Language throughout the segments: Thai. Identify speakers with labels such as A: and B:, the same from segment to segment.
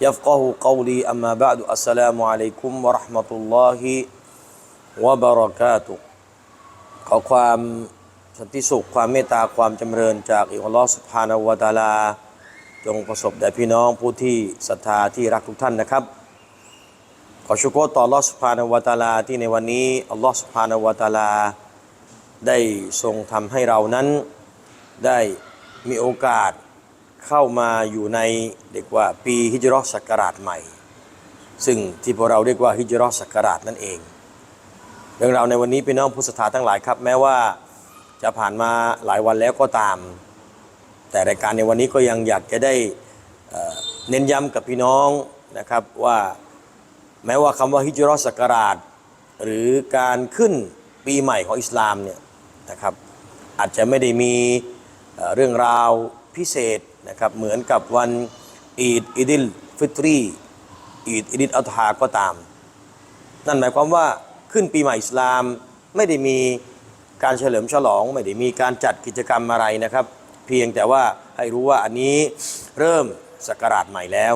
A: يفقه قولي أما بعد السلام عليكم ورحمة الله وبركاته ขอความสันติสุขความเมตตาความจำเริญจากอิอัลลอฮ์สุบฮานาวะตะอาลา จงประสบแด่พี่น้องผู้ที่ศรัทธาที่รักทุกท่านนะครับ ขอชุกรต่ออัลลอฮ์สุบฮานาวะตะอาลาที่ในวันนี้อัลลอฮ์สุบฮานาวะตะอาลา ได้ทรงทำให้เรานั้นได้มีโอกาส เข้ามาอยู่ในเรียกว่าปีฮิจรัชศักราชใหม่ ซึ่งที่พวกเราเรียกว่าฮิจรัชศักราชนั่นเอง เรื่องราวในวันนี้พี่น้องผู้ศรัทธาทั้งหลายครับ แม้ว่าจะผ่านมาหลายวันแล้วก็ตาม แต่รายการในวันนี้ก็ยังอยากจะได้เน้นย้ำกับพี่น้องนะครับว่าแม้ว่าคำว่าฮิจรัชศักราช หรือการขึ้นปีใหม่ของอิสลามเนี่ยนะครับอาจจะไม่ได้มีเรื่องราวพิเศษ นะครับเหมือนกับวันอีดอิดิลฟิตรีอีดอิดิลอัตฮาก็ตาม นั่นหมายความว่าขึ้นปีใหม่อิสลามไม่ได้มีการเฉลิมฉลอง ไม่ได้มีการจัดกิจกรรมอะไรนะครับ เพียงแต่ว่าให้รู้ว่าอันนี้เริ่มศักราชใหม่แล้ว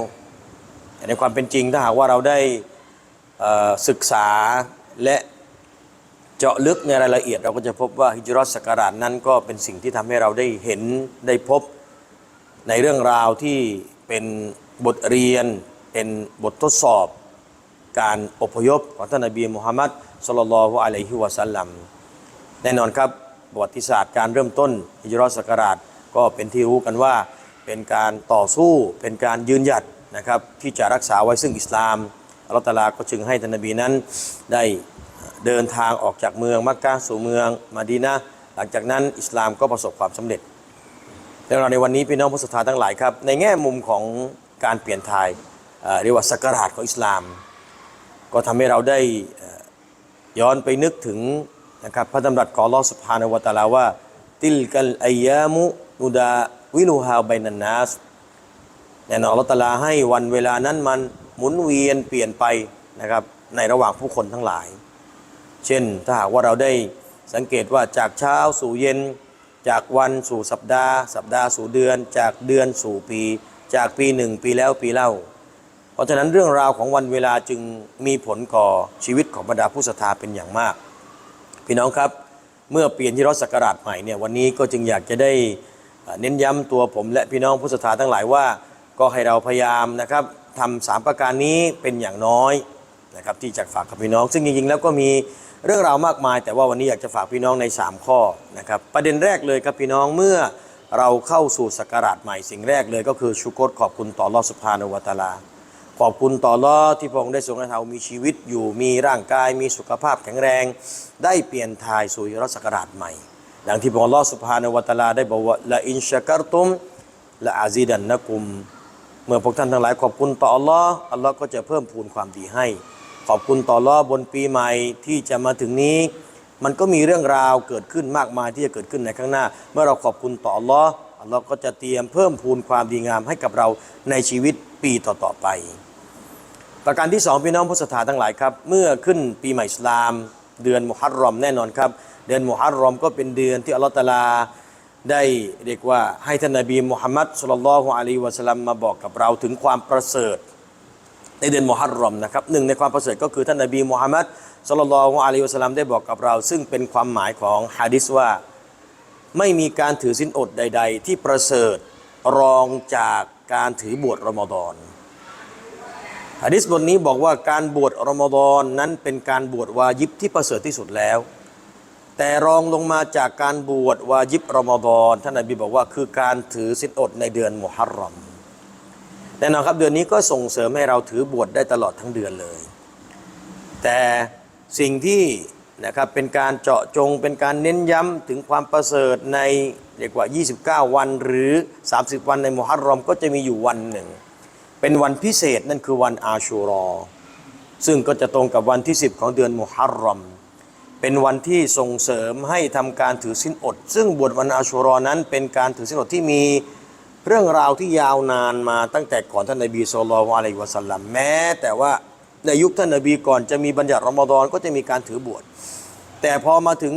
A: แต่ในความเป็นจริงถ้าหากว่าเราได้ศึกษาและเจาะลึกในรายละเอียดเราก็จะพบว่าฮิจรัชศักราชนั้นก็เป็นสิ่งที่ทำให้เราได้เห็นได้พบ ในเรื่องราวที่เป็นบทเรียน เป็นบททดสอบ การอพยพของท่านนบีมุฮัมมัดสลลัลลอฮุอะลัยฮิวะสัลลัมแน่นอนครับประวัติศาสตร์การเริ่มต้นฮิจรัชศักราชก็เป็นที่รู้กันว่าเป็นการต่อสู้เป็นการยืนหยัดนะครับที่จะรักษาไว้ซึ่งอิสลามอัลตลาก็จึงให้ท่านนบีนั้นได้เดินทางออกจากเมืองมักกะสู่เมืองมาดีนะหลังจากนั้นอิสลามก็ประสบความสำเร็จ รื่องราวในวันนี้พี่น้องผู้ศรัทธาทั้งหลายครับ ในแง่มุมของการเปลี่ยนทายเรียกว่าสักราชของอิสลาม ก็ทำให้เราได้ย้อนไปนึกถึงนะครับพระดำรัสของลอสุบฮานวตาลาว่า ติลกัลอายามุนุดาวิลูฮาไบนันนัสแน่นอนอัลอตาลาให้วันเวลานั้นมันหมุนเวียนเปลี่ยนไปนะครับในระหว่างผู้คนทั้งหลาย เช่นถ้าหากว่าเราได้สังเกตว่าจากเช้าสู่เย็น จากวันสู่สัปดาห์ สัปดาห์สู่เดือน จากเดือนสู่ปี จากปีหนึ่งปีแล้วปีเล่า เพราะฉะนั้นเรื่องราวของวันเวลาจึงมีผลก่อชีวิตของบรรดาผู้ศรัทธาเป็นอย่างมาก พี่น้องครับเมื่อเปลี่ยนที่รถศักราชใหม่เนี่ยวันนี้ก็จึงอยากจะได้เอ่อเน้นย้ำตัวผม และพี่น้องผู้ศรัทธาทั้งหลายว่า ก็ให้เราพยายามนะครับทำสามประการนี้เป็นอย่างน้อยนะครับที่จะฝากกับพี่น้อง ซึ่งจริงๆแล้วก็มี เรื่องราวมากมาย แต่ว่าวันนี้อยากจะฝากพี่น้องใน 3 ข้อนะครับประเด็นแรกเลยครับพี่น้องเมื่อเราเข้าสู่ศักราชใหม่สิ่งแรกเลยก็คือชุกรขอบคุณต่อรอสุภาานวะตาลา ขอบคุณต่อรอที่พระองค์ได้ทรงให้เรามีชีวิตอยู่มีร่างกายมีสุขภาพแข็งแรง ได้เปลี่ยนทายสู่รัศักราชใหม่ดังที่พระองค์ลอสุภานวะตาลาได้บอกว่าละอินชะกัรตุมละอาซีดันนะกุม เมื่อพวกท่านทั้งหลายขอบคุณต่ออัลลอฮ์อัลลอฮ์ก็จะเพิ่มพูนความดีให้ อบคุณต่ออัลลอฮ์บนปีใหม่ที่จะมาถึงนี้ มันก็มีเรื่องราวเกิดขึ้นมากมายที่จะเกิดขึ้นในข้างหน้า เมื่อเราขอบคุณต่ออัลลอฮ์อัลลอฮ์ก็จะเตรียมเพิ่มพูนความดีงามให้กับเราในชีวิตปีต่อๆไป ประการที่สองพี่น้องผู้ศรัทธาทั้งหลายครับ เมื่อขึ้นปีใหม่อิสลาม เดือนมุฮัรรอมแน่นอนครับ เดือนมุฮัรรอมก็เป็นเดือนที่อัลลอฮฺตาลาได้เรียกว่าให้ท่านนบีมุฮัมมัดสุลลัลลอฮุอะลัยวะสัลลัมมาบอกกับเราถึงความประเสริฐ ในเดือนมุฮัรรอมนะครับหนึ่งในความประเสริฐก็คือท่านนบีมุฮัมมัดสุลลัลลอฮุอะลัยฮิวะสัลลัมได้บอกกับเรา ซึ่งเป็นความหมายของฮะดิษว่า ไม่มีการถือสินอดใด ๆ ที่ประเสริฐรองจากการถือบวชรอมฎอนฮะดิษบทนี้บอกว่าการบวชรอมฎอนนั้นเป็นการบวชวาญิบที่ประเสริฐที่สุดแล้ว แต่รองลงมาจากการบวชวาญิบรอมฎอนท่านนบีบอกว่าคือการถือสินอดในเดือนมุฮัรรอม แน่นอนครับเดือนนี้ก็ส่งเสริมให้เราถือบวชได้ตลอดทั้งเดือนเลย แต่สิ่งที่นะครับเป็นการเจาะจงเป็นการเน้นย้ำถึงความประเสริฐในเรียกว่า 29 วันหรือ 30 วันในมุฮัรรอมก็จะมีอยู่วันหนึ่ง เป็นวันพิเศษนั่นคือวันอาชูรอ ซึ่งก็จะตรงกับวันที่ 10 ของเดือนมุฮัรรอม เป็นวันที่ส่งเสริมให้ทำการถือสินอด ซึ่งบวชวันอาชูรอนั้นเป็นการถือสินอดที่มี เรื่องราวที่ยาวนานมาตั้งแต่ก่อนท่านนบีสุลต่านอะลัยฮิวะสัลลัมแม้ แต่ว่าในยุคท่านนบีก่อนจะมีบัญญัติรอมฎอนก็จะมีการถือบวชแต่พอมาถึง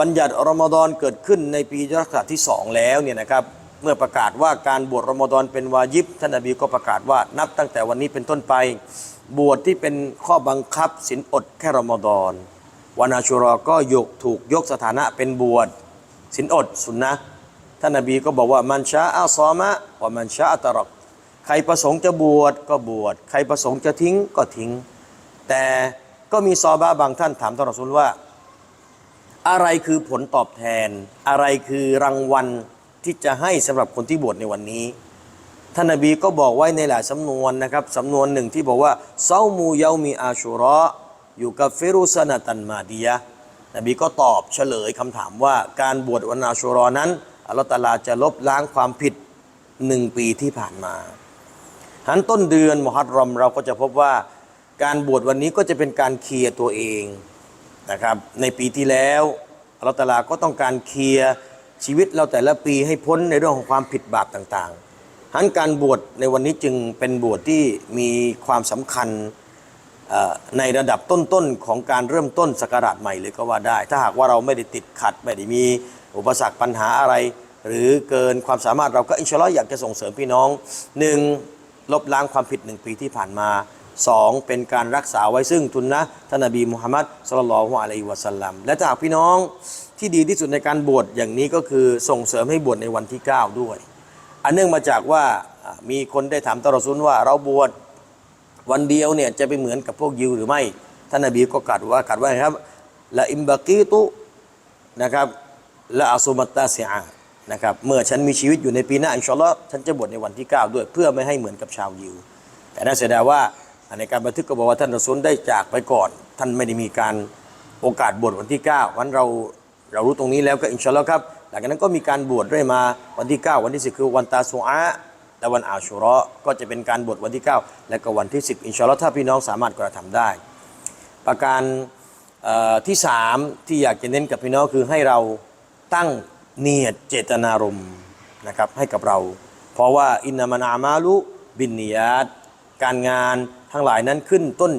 A: บัญญัติรอมฎอนเกิดขึ้นในปีรักษาที่สองแล้วเนี่ยนะครับเมื่อประกาศว่าการบวชรอมฎอนเป็นวาญิบท่านนบีก็ประกาศว่านับตั้งแต่วันนี้เป็นต้นไป บวชที่เป็นข้อบังคับศีลอดแค่รอมฎอนวันอาชุรอก็ยกถูกยกสถานะเป็นบวชศีลอดสุนนะ ท่านนบีก็บอกว่ามันชาอาซอมะว่ามันชาอัตรอกใครประสงค์จะบวชก็บวชใครประสงค์จะทิ้งก็ทิ้ง แต่ก็มีซอบาบางท่านถามท่านรอซูลว่า อะไรคือผลตอบแทน อะไรคือรางวัลที่จะให้สำหรับคนที่บวชในวันนี้ท่านนบีก็บอกไว้ในหลายสำนวนนะครับสำนวนหนึ่งที่บอกว่าเซามูเยามีอาชูรออยู่กับเฟรุสนาตันมาดียะนบีก็ตอบเฉลยคำถามว่าการบวชวันอาชูรอนั้น อัลลอฮฺตาลาจะลบล้างความผิดหนึ่งปีที่ผ่านมาหันต้นเดือนมุฮัรรอมเราก็จะพบว่าการบวชวันนี้ก็จะเป็นการเคลียร์ตัวเองนะครับ ในปีที่แล้วอัลลอฮฺตาลาก็ต้องการเคลียร์ชีวิตเราแต่ละปีให้พ้นในเรื่องของความผิดบาปต่างๆหันการบวชในวันนี้จึงเป็นบวชที่มีความสำคัญในระดับต้นๆของการเริ่มต้นสกราชใหม่เลยก็ว่าได้ ถ้าหากว่าเราไม่ได้ติดขัด ไม่ได้มี อุปสรรคปัญหาอะไร หรือเกินความสามารถเราก็อินชาอัลลอฮ์อยากจะส่งเสริมพี่น้องหนึ่งลบล้างความผิดหนึ่งปีที่ผ่านมาสองเป็นการรักษาไว้ซึ่งทุนนะท่านนบีมุฮัมมัดสุลลัลฮุอะลัยฮิวะสัลลัมและถ้ากพี่น้องที่ดีที่สุดในการบวชอย่างนี้ก็คือส่งเสริมให้บวชในวันที่ 9 ด้วย อันเนื่องมาจากว่ามีคนได้ถามตรอซุลว่าเราบวชวันเดียวเนี่ยจะไปเหมือนกับพวกยิวหรือไม่ ท่านนบีก็กัดว่ากัดว่าครับละอิมบากีตุนะครับ และอาซุมัตตาเซียนะครับเมื่อฉันมีชีวิตอยู่ในปีหน้าอินชาอัลลอฮ์ฉันจะบวชในวันที่ 9 ด้วยเพื่อไม่ให้เหมือนกับชาวยิว แต่น่าเสียดายว่าในการบันทึกก็บอกว่าท่านรอซูลได้จากไปก่อน ท่านไม่ได้มีการโอกาสบวชวันที่9วันเราเรารู้ตรงนี้แล้วก็อินชาอัลลอฮ์ครับหลังจากนั้นก็มีการบวชเรื่อยมาวันที่ 9 วันที่10คือวันตาสุอาและวันอาชุเราะก็จะเป็นการบวชวันที่ 9 และก็วันที่ 10 อินชาอัลลอฮ์ถ้าพี่น้องสามารถกระทำได้ ประการที่สามที่อยากจะเน้นกับพี่น้องคือให้เรา ตั้งเนียดเจตนารมณ์นะครับให้กับเรา เพราะว่าอินนามานามาลุบินเนียดการงานทั้งหลายนั้นขึ้นต้น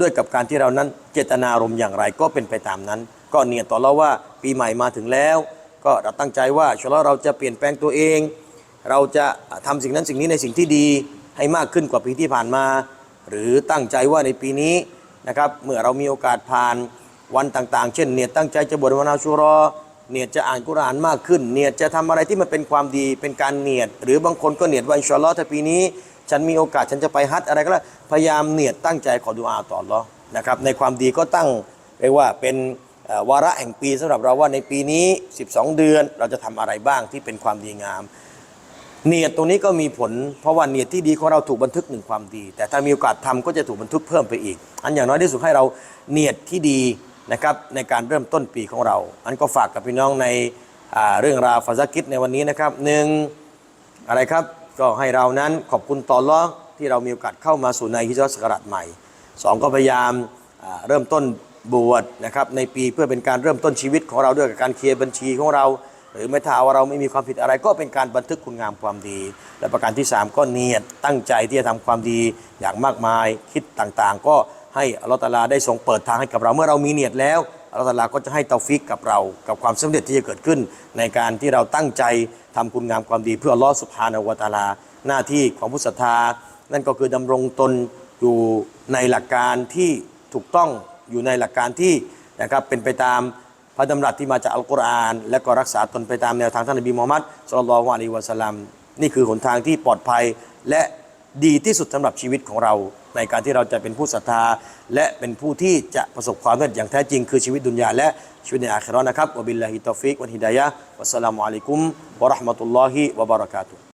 A: ด้วยกับการที่เรานั้นเจตนารมณ์อย่างไรก็เป็นไปตามนั้น ก็เนียดต่อเราว่าปีใหม่มาถึงแล้ว ก็เราตั้งใจว่าชัลลอเราจะเปลี่ยนแปลงตัวเอง เราจะทำสิ่งนั้นสิ่งนี้ในสิ่งที่ดีให้มากขึ้นกว่าปีที่ผ่านมา หรือตั้งใจว่าในปีนี้นะครับเมื่อเรามีโอกาสผ่านวันต่างๆ เช่นเนียดตั้งใจจะบวชวันอาชุรอ เนียดจะอ่านกุรานมากขึ้น เนียดจะทำอะไรที่มันเป็นความดีเป็นการเนียด หรือบางคนก็เนียดว่าอินชาอัลลอฮ์ถ้าปีนี้ ฉันมีโอกาสฉันจะไปฮัจญ์อะไรก็ได้วพยายามเนียดตั้งใจขอดุอาต่ออัลลอฮ์นะครับในความดีก็ตั้งเรียกว่าเป็นวาระแห่งปีสำหรับเราว่าในปีนี้ 12 เดือนเราจะทำอะไรบ้างที่เป็นความดีงาม เนียดตรงนี้ก็มีผล เพราะว่าเนียดที่ดีของเราถูกบันทึกหนึ่งความดี แต่ถ้ามีโอกาสทำก็จะถูกบันทึกเพิ่มไปอีก อันอย่างน้อยที่สุดให้เราเนียดที่ดี นะครับในการเริ่มต้นปีของเรา อันก็ฝากกับพี่น้องในเรื่องราวฟาซากิดในวันนี้นะครับหนึ่งอะไรครับก็ให้เรานั้นขอบคุณตออัลลอที่เรามีโอกาสเข้ามาสู่ในฮิจรัตสกราชใหม่สองก็พยายามเริ่มต้นบวชนะครับในปีเพื่อเป็นการเริ่มต้นชีวิตของเราด้วยกับการเคลียร์บัญชีของเรา หรือไม่ถ้าว่าเราไม่มีความผิดอะไรก็เป็นการบันทึกคุณงามความดี และประการที่ 3 ก็เนียดตั้งใจที่จะทำความดีอย่างมากมายคิดต่างๆ ก็ ให้อัลลอฮฺตาลาได้ทรงเปิดทางให้กับเราเมื่อเรามีเนียดแล้วอัลลอฮฺตาลาก็จะให้เตาฟิกกับเรา กับความสำเร็จที่จะเกิดขึ้น ในการที่เราตั้งใจทำคุณงามความดีเพื่ออัลลอฮฺสุบฮานาวะตะอาลา หน้าที่ของผู้ศรัทธา นั่นก็คือดำรงตนอยู่ในหลักการที่ถูกต้องอยู่ในหลักการที่นะครับเป็นไปตามพระดำรัสที่มาจากอัลกุรอาน และก็รักษาตนไปตามแนวทางท่านนบีมูฮัมมัดสุลลัลลอฮุอะลัยฮิวะสลัมนี่คือหนทางที่ปลอดภัยและ ดีที่สุดสำหรับชีวิตของเรา ในการที่เราจะเป็นผู้ศรัทธา และเป็นผู้ที่จะประสบความสำเร็จอย่างแท้จริงคือชีวิตดุนยาและชีวิตในอาคราะนะครับวบิลลาฮิตอฟิกวันฮิดายะวัสสลามุอะลัยกุมวะราะห์มะตุลลอฮิวะบะเราะกาตุฮ์